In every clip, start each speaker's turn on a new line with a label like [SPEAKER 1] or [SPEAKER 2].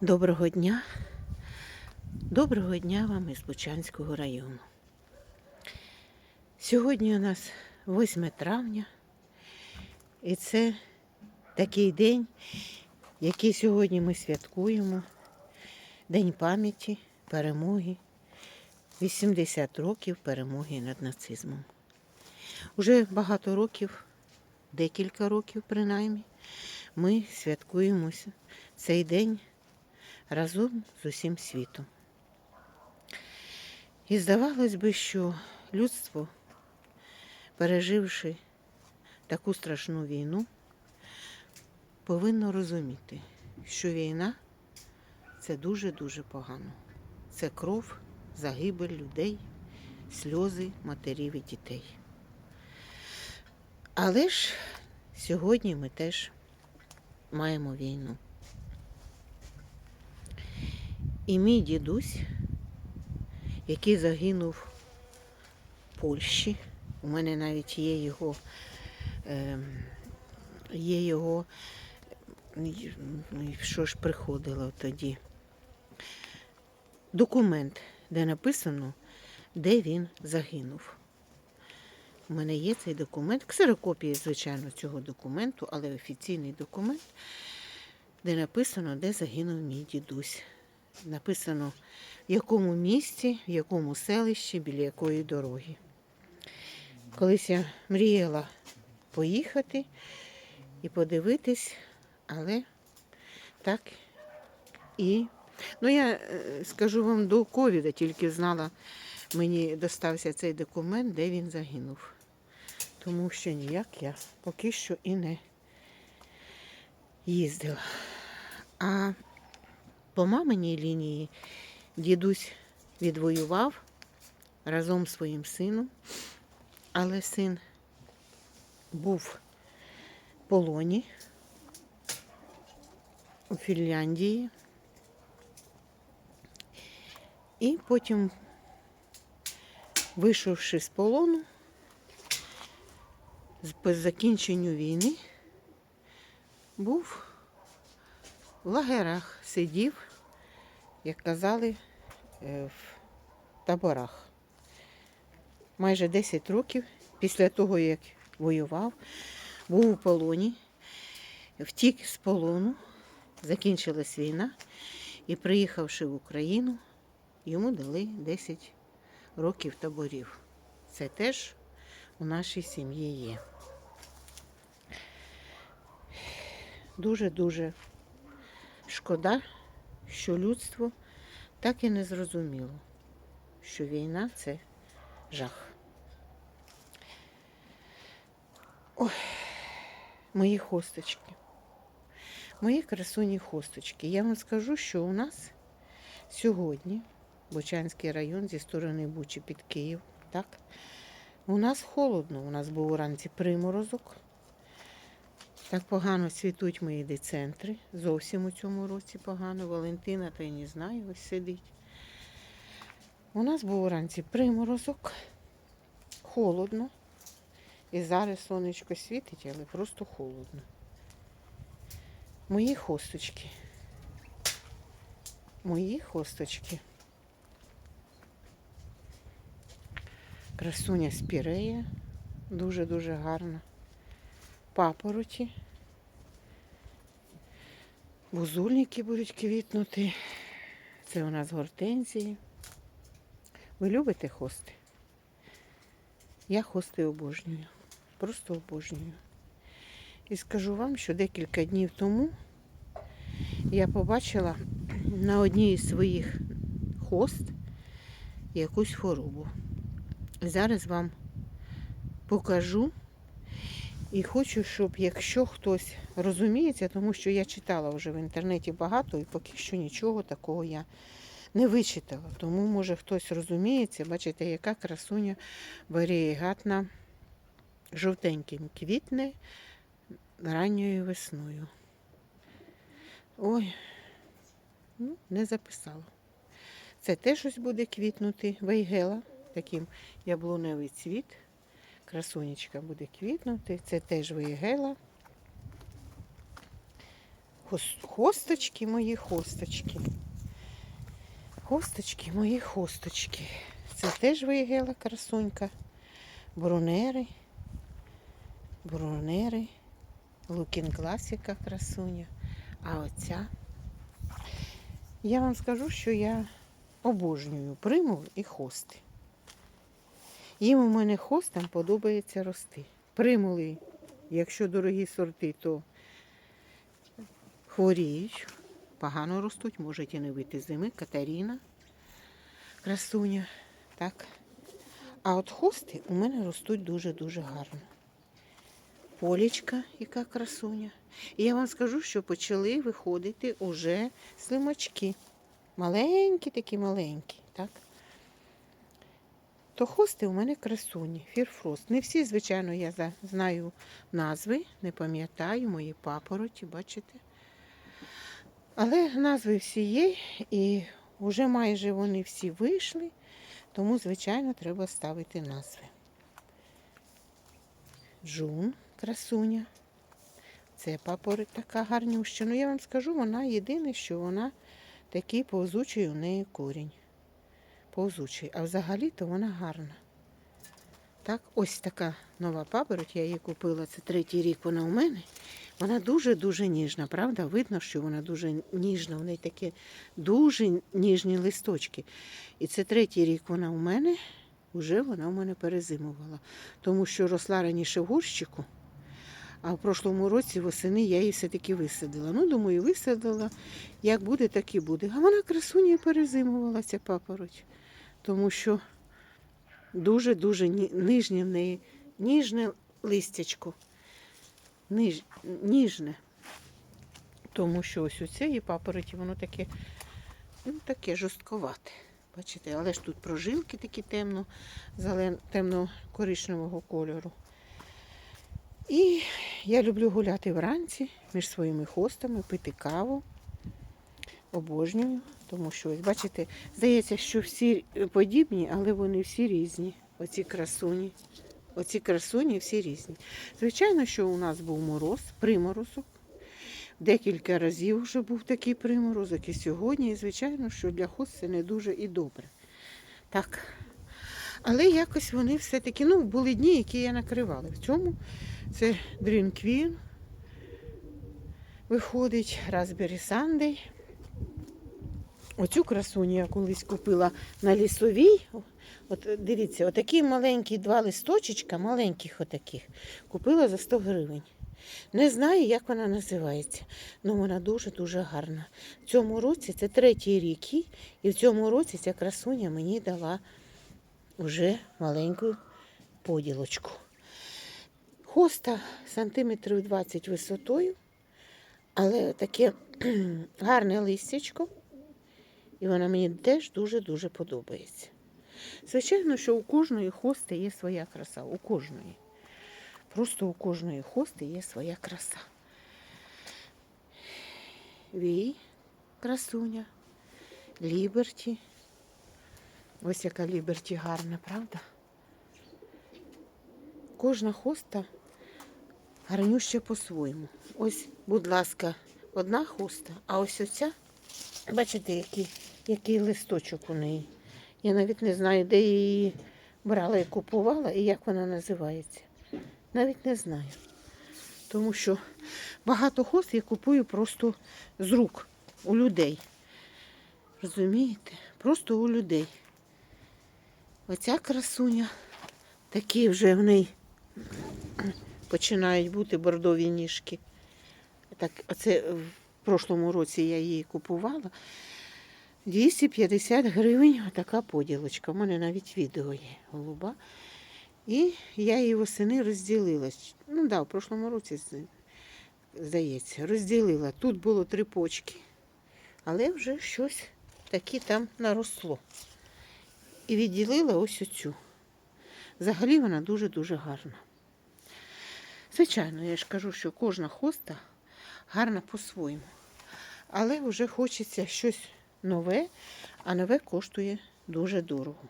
[SPEAKER 1] Доброго дня. Доброго дня вам із Бучанського району. Сьогодні у нас 8 травня, і це такий день, який сьогодні ми святкуємо. День пам'яті, перемоги, 80 років перемоги над нацизмом. Уже багато років, декілька років принаймні, ми святкуємо цей день разом з усім світом. І здавалось би, що людство, переживши таку страшну війну, повинно розуміти, що війна це дуже-дуже погано. Це кров, загибель людей, сльози матерів і дітей. Але ж сьогодні ми теж маємо війну. І мій дідусь, який загинув в Польщі, у мене навіть є його, е, є його, ну, що ж приходило тоді, документ, де написано, де він загинув. У мене є цей документ, ксерокопія, звичайно, цього документу, але офіційний документ, де написано, де загинув мій дідусь написано, в якому місці, в якому селищі, біля якої дороги. Колись я мріяла поїхати і подивитись, але так і. Ну, я е, скажу вам до ковіда, тільки знала, мені достався цей документ, де він загинув. Тому що ніяк я поки що і не їздила. А по маминій лінії дідусь відвоював разом з своїм сином, але син був в полоні у Фінляндії. І потім, вийшовши з полону, по закінченню війни, був в лагерах, сидів як казали, е, в таборах. Майже 10 років після того, як воював, був у полоні, втік з полону, закінчилась війна, і, приїхавши в Україну, йому дали 10 років таборів. Це теж у нашій сім'ї є. Дуже-дуже шкода, що людство так і не зрозуміло, що війна це жах. Ой, мої хосточки. Мої красуні хосточки. Я вам скажу, що у нас сьогодні, Бучанський район зі сторони Бучі під Київ, так, у нас холодно, у нас був уранці приморозок. Так погано цвітуть мої децентри. Зовсім у цьому році погано. Валентина, то я не знаю, ось сидить. У нас був уранці приморозок, холодно. І зараз сонечко світить, але просто холодно. Мої хосточки. Мої хосточки. Красуня спірея. Дуже-дуже гарна папороті. Бузульники будуть квітнути. Це у нас гортензії. Ви любите хости? Я хости обожнюю. Просто обожнюю. І скажу вам, що декілька днів тому я побачила на одній із своїх хост якусь хворобу. Зараз вам покажу. І хочу, щоб якщо хтось розуміється, тому що я читала вже в інтернеті багато і поки що нічого такого я не вичитала. Тому, може, хтось розуміється, бачите, яка красуня варієгатна жовтеньким квітне ранньою весною. Ой, ну, не записала. Це теж ось буде квітнути вейгела, таким яблуневий цвіт. Красунечка буде квітнути. Це теж виєгела. Хосточки мої хосточки. Хосточки мої хосточки. Це теж вигела красунька. Брунери. Брунери. Лукін класика красуня. А оця. Я вам скажу, що я обожнюю примул і хости. Їм у мене хостам подобається рости. Примули, якщо дорогі сорти, то хворіють, погано ростуть, можуть і не вийти зими. Катаріна, красуня. Так. А от хости у мене ростуть дуже-дуже гарно. Полічка, яка красуня. І я вам скажу, що почали виходити уже слимачки. Маленькі такі маленькі, так? То хости у мене красуні, фірфрост. Не всі, звичайно, я знаю назви, не пам'ятаю мої папороті, бачите? Але назви всі є, і вже майже вони всі вийшли, тому, звичайно, треба ставити назви. Джун, красуня. Це папороть така гарнюща. Ну, я вам скажу, вона єдине, що вона такий повзучий у неї корінь. Повзучий. А взагалі-то вона гарна. Так, ось така нова папороть, я її купила, це третій рік вона у мене. Вона дуже-дуже ніжна, правда? Видно, що вона дуже ніжна, у неї такі дуже ніжні листочки. І це третій рік вона у мене, вже вона у мене перезимувала. Тому що росла раніше в горщику, а в прошлому році восени я її все-таки висадила. Ну, думаю, висадила. Як буде, так і буде. А вона красуня перезимувала ця папороть. Тому що дуже-дуже нижнє в неї, ніжне листячко. Ниж, ніжне. Тому що ось у цієї папороті воно таке, ну, таке жорстковате. Бачите, але ж тут прожилки такі темно, зелен, темно-коричневого кольору. І я люблю гуляти вранці між своїми хостами, пити каву. Обожнюю, тому що, ось, бачите, здається, що всі подібні, але вони всі різні. Оці красуні. Оці красуні всі різні. Звичайно, що у нас був мороз, приморозок. Декілька разів вже був такий приморозок і сьогодні. І звичайно, що для хост це не дуже і добре. Так. Але якось вони все-таки, ну, були дні, які я накривала. В цьому це Dream Queen. Виходить Raspberry Sunday. Оцю красуню я колись купила на лісовій. От дивіться, отакі маленькі два листочечка, маленьких отаких, купила за 100 гривень. Не знаю, як вона називається, але вона дуже-дуже гарна. В цьому році це третій рік, і в цьому році ця красуня мені дала вже маленьку поділочку. Хоста сантиметрів 20 висотою, але таке гарне листячко. І вона мені теж дуже-дуже подобається. Звичайно, що у кожної хости є своя краса. У кожної. Просто у кожної хости є своя краса. Вій, красуня, Ліберті. Ось яка Ліберті гарна, правда? Кожна хоста гарнюща по-своєму. Ось, будь ласка, одна хоста, а ось оця Бачите, який, який листочок у неї. Я навіть не знаю, де її брала і купувала, і як вона називається. Навіть не знаю. Тому що багато хост я купую просто з рук у людей. Розумієте? Просто у людей. Оця красуня, такі вже в неї починають бути бордові ніжки. Так, оце в прошлому році я її купувала. 250 гривень отака поділочка. У мене навіть відео є голуба. І я її восени розділила. Ну да, в прошлому році, здається, розділила. Тут було три почки, але вже щось таке там наросло. І відділила ось оцю. Взагалі вона дуже-дуже гарна. Звичайно, я ж кажу, що кожна хоста гарна по-своєму. Але вже хочеться щось нове, а нове коштує дуже дорого.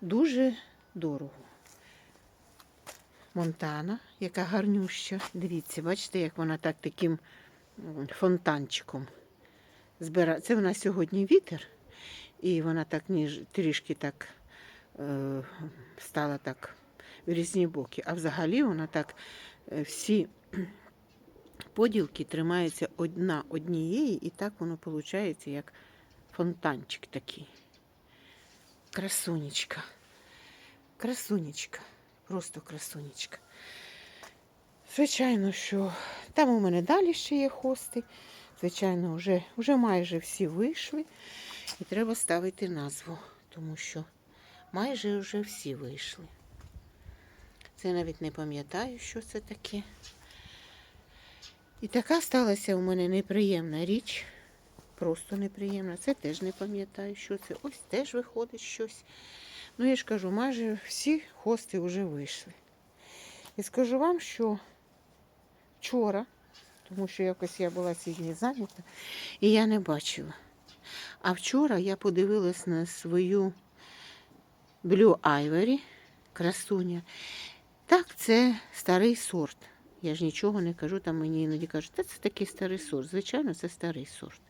[SPEAKER 1] Дуже дорого. Монтана, яка гарнюща. Дивіться, бачите, як вона так таким фонтанчиком. Збира... Це в нас сьогодні вітер, і вона так ніж трішки так е, стала так в різні боки. А взагалі вона так е, всі поділки тримаються одна однієї, і так воно виходить, як фонтанчик такий. Красунечка. Красунечка. Просто красунечка. Звичайно, що там у мене далі ще є хости. Звичайно, вже, вже майже всі вийшли. І треба ставити назву, тому що майже вже всі вийшли. Це навіть не пам'ятаю, що це таке. І така сталася у мене неприємна річ. Просто неприємна. Це теж не пам'ятаю, що це. Ось теж виходить щось. Ну, я ж кажу, майже всі хости вже вийшли. І скажу вам, що вчора, тому що якось я була сьогодні зайнята, і я не бачила. А вчора я подивилась на свою Blue Ivory, красуня. Так, це старий сорт. Я ж нічого не кажу, там мені іноді кажуть, це такий старий сорт. Звичайно, це старий сорт.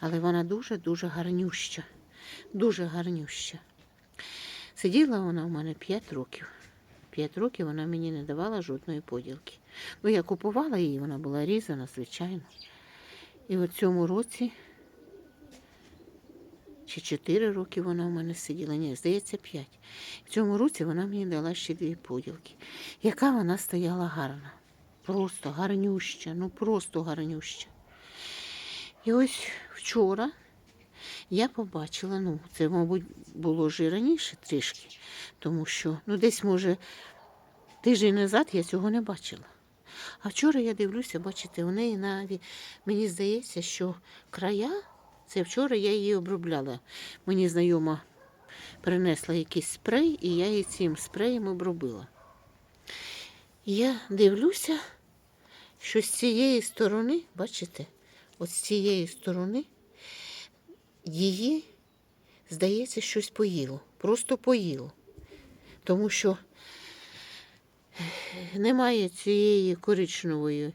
[SPEAKER 1] Але вона дуже-дуже гарнюща. Дуже гарнюща. Сиділа вона у мене 5 років. 5 років вона мені не давала жодної поділки. Ну, я купувала її, вона була різана, звичайно. І от цьому році, чи 4 роки вона у мене сиділа, ні, здається, 5. В цьому році вона мені дала ще дві поділки. Яка вона стояла гарна. Просто гарнюща, ну просто гарнюща. І ось вчора я побачила, ну, це, мабуть, було вже раніше трішки, тому що, ну, десь, може, тиждень назад я цього не бачила. А вчора я дивлюся, бачите, у неї навіть, мені здається, що края, це вчора я її обробляла. Мені знайома принесла якийсь спрей, і я її цим спреєм обробила. Я дивлюся, що з цієї сторони, бачите, от з цієї сторони її, здається, щось поїло. Просто поїло. Тому що немає цієї коричневої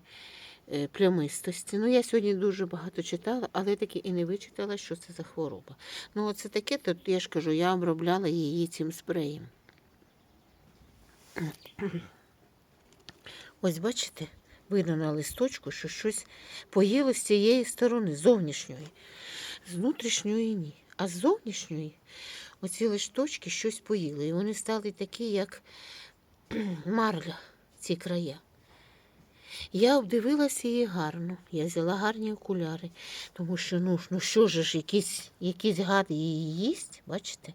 [SPEAKER 1] е, плямистості. Ну, я сьогодні дуже багато читала, але таки і не вичитала, що це за хвороба. Ну, оце таке, то я ж кажу, я обробляла її цим спреєм. Ось бачите, видно на листочку, що щось поїло з цієї сторони, зовнішньої. З внутрішньої ні. А з зовнішньої оці листочки щось поїли. І вони стали такі, як марля, ці края. Я обдивилася її гарно. Я взяла гарні окуляри, тому що ну, ну що ж, якісь, якісь гади її їсть, бачите?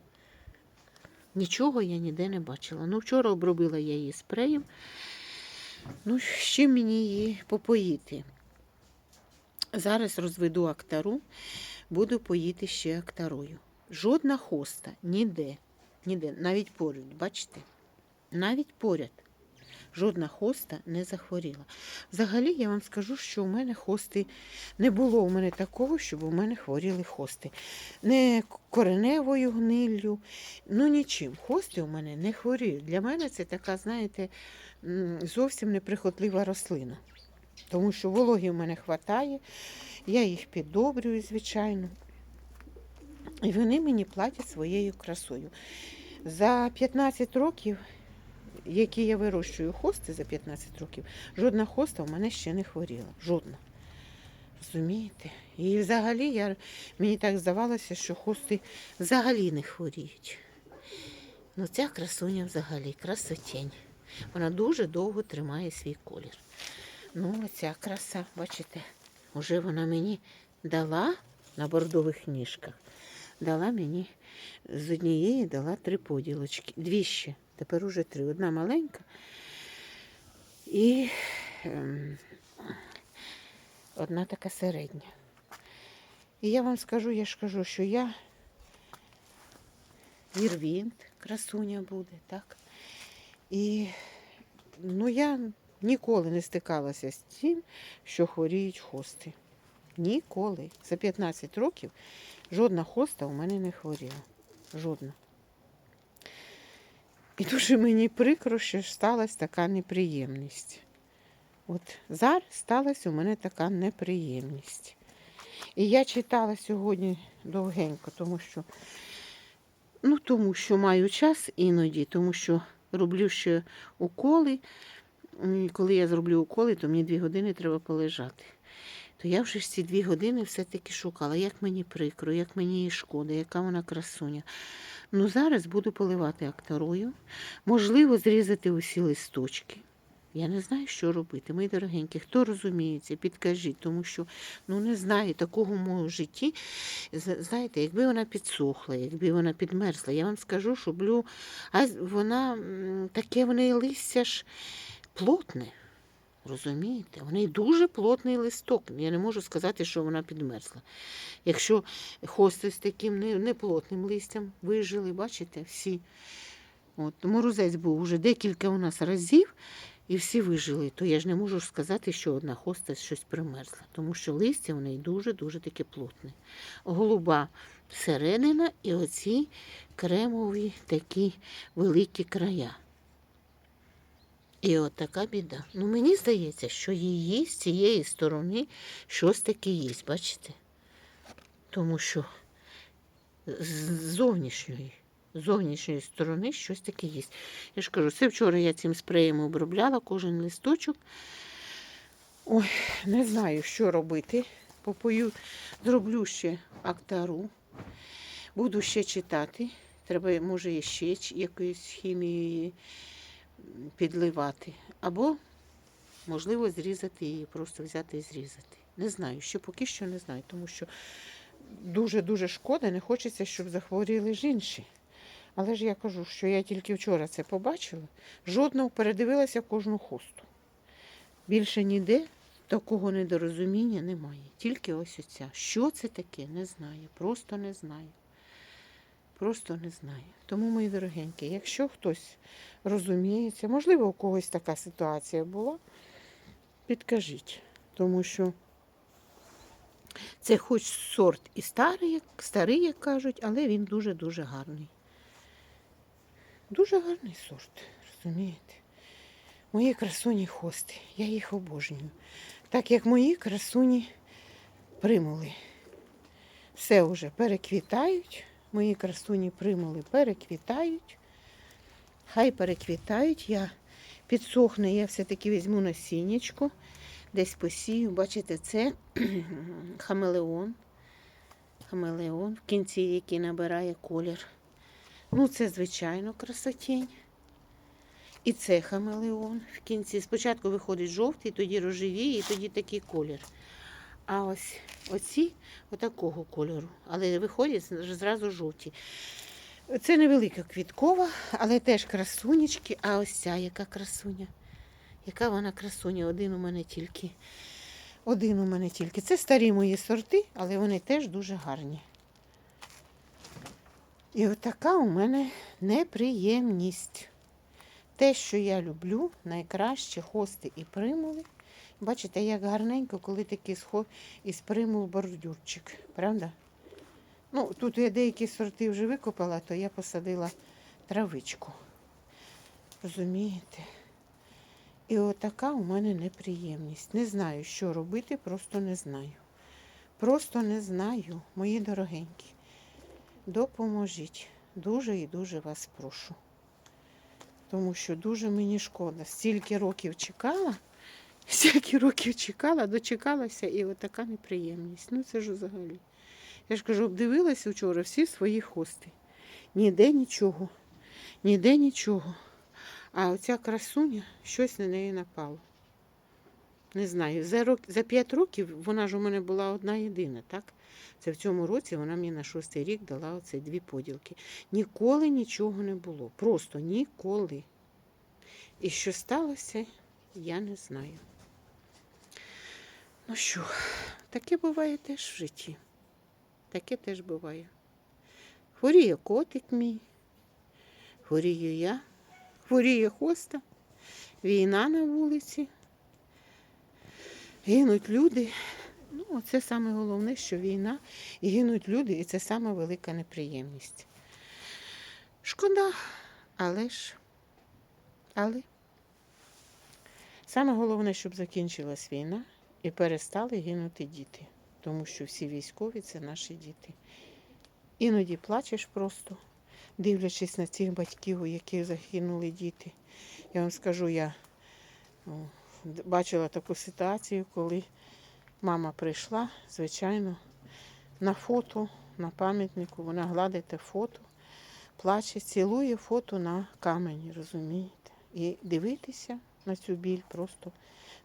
[SPEAKER 1] Нічого я ніде не бачила. Ну, вчора обробила я її спреєм. Ну, ще мені її попоїти? Зараз розведу актару, буду поїти ще актарою. Жодна хоста ніде, ніде, навіть поряд, бачите? Навіть поряд. Жодна хоста не захворіла. Взагалі, я вам скажу, що у мене хости не було у мене такого, щоб у мене хворіли хости. Не кореневою гниллю, ну нічим. Хости у мене не хворіють. Для мене це така, знаєте, зовсім неприхотлива рослина. Тому що вологі в мене вистачає, я їх піддобрюю, звичайно. І вони мені платять своєю красою. За 15 років, які я вирощую хости за 15 років, жодна хоста в мене ще не хворіла. Жодна. Розумієте? І взагалі я, мені так здавалося, що хости взагалі не хворіють. Ну, ця красуня взагалі красотень. Вона дуже довго тримає свій колір. Ну, оця краса, бачите, вже вона мені дала на бордових ніжках. Дала мені з однієї дала три поділочки. Дві ще. Тепер уже три. Одна маленька і ем, одна така середня. І я вам скажу, я ж кажу, що я вірвінт, красуня буде, так? І ну, я ніколи не стикалася з тим, що хворіють хости. Ніколи. За 15 років жодна хоста у мене не хворіла. Жодна. І дуже мені прикро, що сталася така неприємність. от зараз сталася у мене така неприємність. І я читала сьогодні довгенько, тому що, ну, тому що маю час іноді, тому що роблю ще уколи. І коли я зроблю уколи, то мені дві години треба полежати. То я вже ці дві години все-таки шукала, як мені прикро, як мені її шкода, яка вона красуня. Ну зараз буду поливати акторою, можливо, зрізати усі листочки. Я не знаю, що робити. Мої дорогенькі, хто розуміється, підкажіть, тому що ну не знаю такого в моєму житті. Знаєте, якби вона підсохла, якби вона підмерзла, я вам скажу, що блю, а вона таке в неї листя ж плотне. Розумієте? В неї дуже плотний листок. Я не можу сказати, що вона підмерзла. Якщо хости з таким неплотним листям вижили, бачите, всі. От, морозець був уже декілька у нас разів, і всі вижили, то я ж не можу сказати, що одна хоста щось примерзла, тому що листя в неї дуже-дуже таке плотне. Голуба середина і оці кремові такі великі края. І от така біда. Ну, мені здається, що її з цієї сторони щось таке є, бачите? Тому що з зовнішньої, зовнішньої сторони щось таке є. Я ж кажу, це вчора я цим спреєм обробляла кожен листочок. Ой, не знаю, що робити. Попою, зроблю ще актару. Буду ще читати. Треба, може, ще хімією м, підливати. Або, можливо, зрізати її, просто взяти і зрізати. Не знаю, ще поки що не знаю, тому що дуже-дуже шкода, не хочеться, щоб захворіли ж. Але ж я кажу, що я тільки вчора це побачила, жодного передивилася кожну хосту. Більше ніде такого недорозуміння немає. Тільки ось оця. Що це таке, не знаю. Просто не знаю. Просто не знаю. Тому, мої дорогенькі, якщо хтось розуміється, можливо, у когось така ситуація була, підкажіть. Тому що це хоч сорт і старий, як, старий, як кажуть, але він дуже-дуже гарний. Дуже гарний сорт, розумієте? Мої красуні хости, я їх обожнюю. Так як мої красуні примули. Все вже переквітають. Мої красуні примули переквітають. Хай переквітають. Я підсохне, я все-таки візьму насіннячко, десь посію. Бачите, це хамелеон. Хамелеон, в кінці який набирає колір. Ну, це, звичайно, красотень. І це хамелеон в кінці. Спочатку виходить жовтий, тоді рожевіє, і тоді такий колір. А ось оці отакого кольору. Але виходять зразу жовті. Це невелика квіткова, але теж красунечки. А ось ця яка красуня. Яка вона красуня? Один у мене тільки. Один у мене тільки. Це старі мої сорти, але вони теж дуже гарні. І отака у мене неприємність. Те, що я люблю, найкраще хости і примули. Бачите, як гарненько, коли такий сход із примул бордюрчик, правда? Ну, тут я деякі сорти вже викопала, то я посадила травичку. Розумієте? І отака у мене неприємність. Не знаю, що робити, просто не знаю. Просто не знаю, мої дорогенькі. Допоможіть. Дуже і дуже вас прошу. Тому що дуже мені шкода. Стільки років чекала, стільки років чекала, дочекалася, і отака неприємність. Ну це ж взагалі. Я ж кажу, обдивилася вчора всі свої хости. Ніде нічого, ніде нічого. А оця красуня, щось на неї напало. Не знаю, за, рок, за 5 років вона ж у мене була одна єдина, так? Це в цьому році вона мені на шостий рік дала оце дві поділки. Ніколи нічого не було. Просто ніколи. І що сталося, я не знаю. Ну що, таке буває теж в житті. Таке теж буває. Хворіє котик мій, хворію я, хворіє хоста, війна на вулиці. Гинуть люди. Ну, це саме головне, що війна і гинуть люди, і це саме велика неприємність. Шкода, але ж, але Саме головне, щоб закінчилась війна і перестали гинути діти. Тому що всі військові це наші діти. Іноді плачеш просто, дивлячись на цих батьків, у яких загинули діти. Я вам скажу, я бачила таку ситуацію, коли мама прийшла, звичайно, на фото, на пам'ятнику, вона гладить те фото, плаче, цілує фото на камені, розумієте? І дивитися на цю біль просто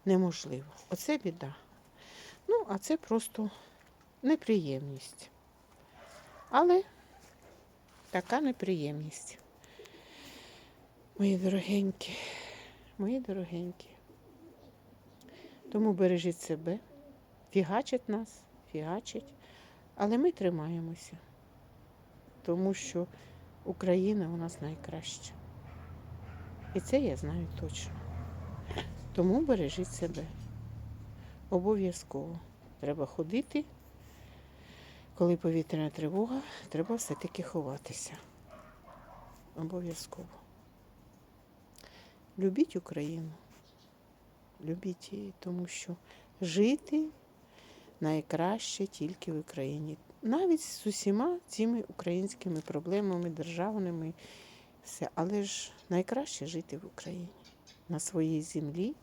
[SPEAKER 1] неможливо. Оце біда. Ну, а це просто неприємність. Але така неприємність. Мої дорогенькі, мої дорогенькі. Тому бережіть себе, фігачить нас, фігачить, але ми тримаємося, тому що Україна у нас найкраща. І це я знаю точно. Тому бережіть себе. Обов'язково. Треба ходити. Коли повітряна тривога, треба все-таки ховатися. Обов'язково. Любіть Україну. Любіть її, тому що жити найкраще тільки в Україні. Навіть з усіма цими українськими проблемами, державними, все. Але ж найкраще жити в Україні, на своїй землі,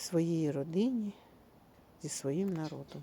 [SPEAKER 1] своїй родині, зі своїм народом.